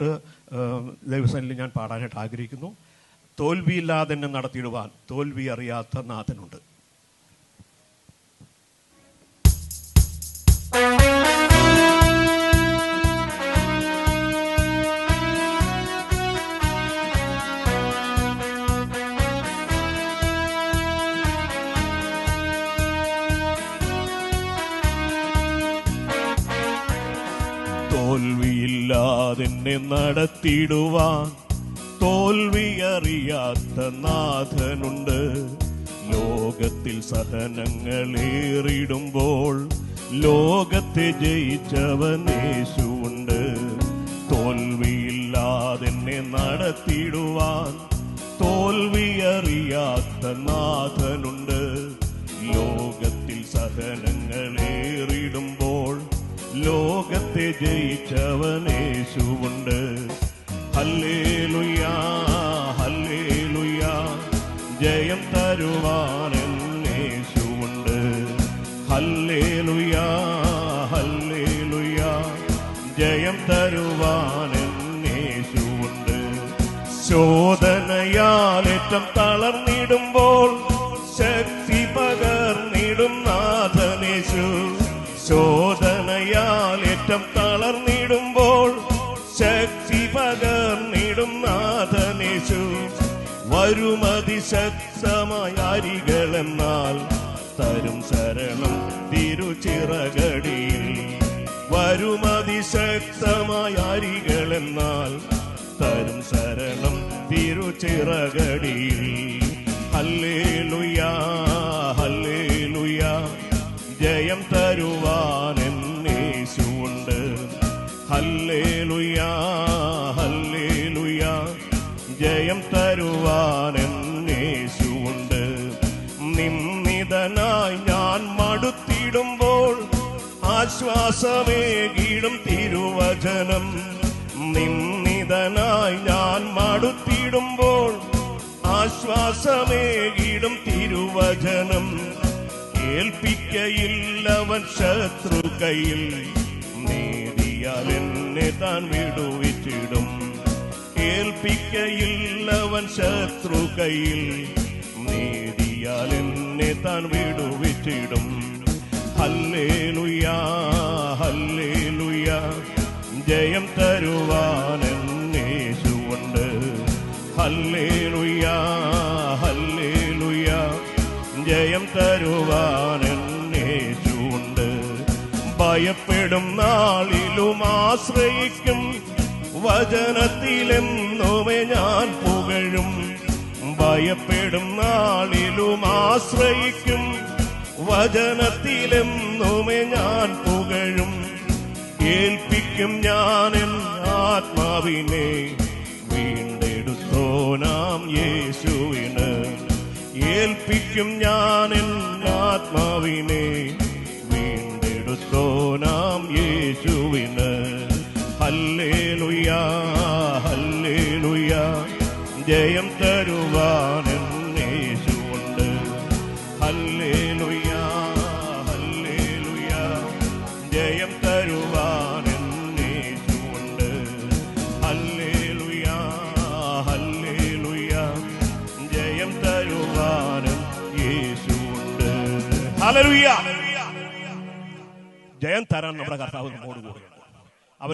പാട്ട് ദൈവസനിൽ ഞാൻ പാടാനായിട്ട് ആഗ്രഹിക്കുന്നു. തോൽവിയില്ലാതെ എന്നെ നടത്തിയിടുവാൻ തോൽവി അറിയാത്ത നാഥനുണ്ട്. തോൽവിയില്ലാതെന്നെ നടത്തിയിടുവാൻ തോൽവിയറിയാത്ത നാഥനുണ്ട്. ലോകത്തിൽ സഹനങ്ങളേറിടുമ്പോൾ ലോകത്തെ ജയിച്ചവൻ യേശുവുണ്ട്. തോൽവിയില്ലാതെന്നെ നടത്തിയിടുവാൻ തോൽവിയറിയാത്ത നാഥനുണ്ട്. ലോകത്തെ ജയിച്ചവനേശുവുണ്ട്. ഹല്ലേ ലുയാ ഹല്ലേ ലുയാ ജയം തരുവാനേശുവുണ്ട് ഹല്ലേ ലുയാ ഹല്ലേ ലുയാ ജയം തരുവാനേശുണ്ട് യേശുവുണ്ട് ശോധനയാലേറ്റം തളർന്നിടുമ്പോൾ വരുമതി ശക്തമായ അരികളെന്നാൽ തരും ശരണം തിരുചിറകടിയിൽ. വരുമതി ശക്തമായ അരികളെന്നാൽ തരും ശരണം തിരുച്ചിറകടിയിൽ ആശ്വാസമേകിടും തിരുവചനം. നിന്നിതനായി ഞാൻ മടുത്തിടുമ്പോൾ ആശ്വാസമേകിടും തിരുവചനം. ഏൽപ്പിക്കയില്ലവൻ ശത്രു കയ്യിൽ നേടിയാൽ എന്നെ താൻ വിടുവിച്ചിടും. ഏൽപ്പിക്കയില്ലവൻ ശത്രു കയ്യിൽ നേടിയാൽ എന്നെ താൻ വിടുവിച്ചിടും. Hallelujah hallelujah. ജയം തരുവാൻ എന്നേശുണ്ട് ഹല്ലേലുയാ ഹല്ലേലുയാ. ജയം തരുവാൻ എന്നേശുണ്ട് ഭയപ്പെടും നാളിലും ആശ്രയിക്കും. വചനത്തിലെന്നുമേ ഞാൻ പുകഴും. ഭയപ്പെടും നാളിലും ആശ്രയിക്കും. വചനത്തിലെന്നുമേ ഞാൻ പുകഴും. ഏൽപ്പിക്കും ഞാൻ എൻ ആത്മാവിനെ. വീണ്ടെടുത്തോ നാം യേശുവിന്. ഏൽപ്പിക്കും ഞാൻ എൻ ആത്മാവിനെ. വീണ്ടെടുത്തോ നാം യേശുവിന്. Hallelujah hallelujah. ജയം തരാൻ നമ്മുടെ കർത്താവ് നമ്മോട് കൂടെയാണ്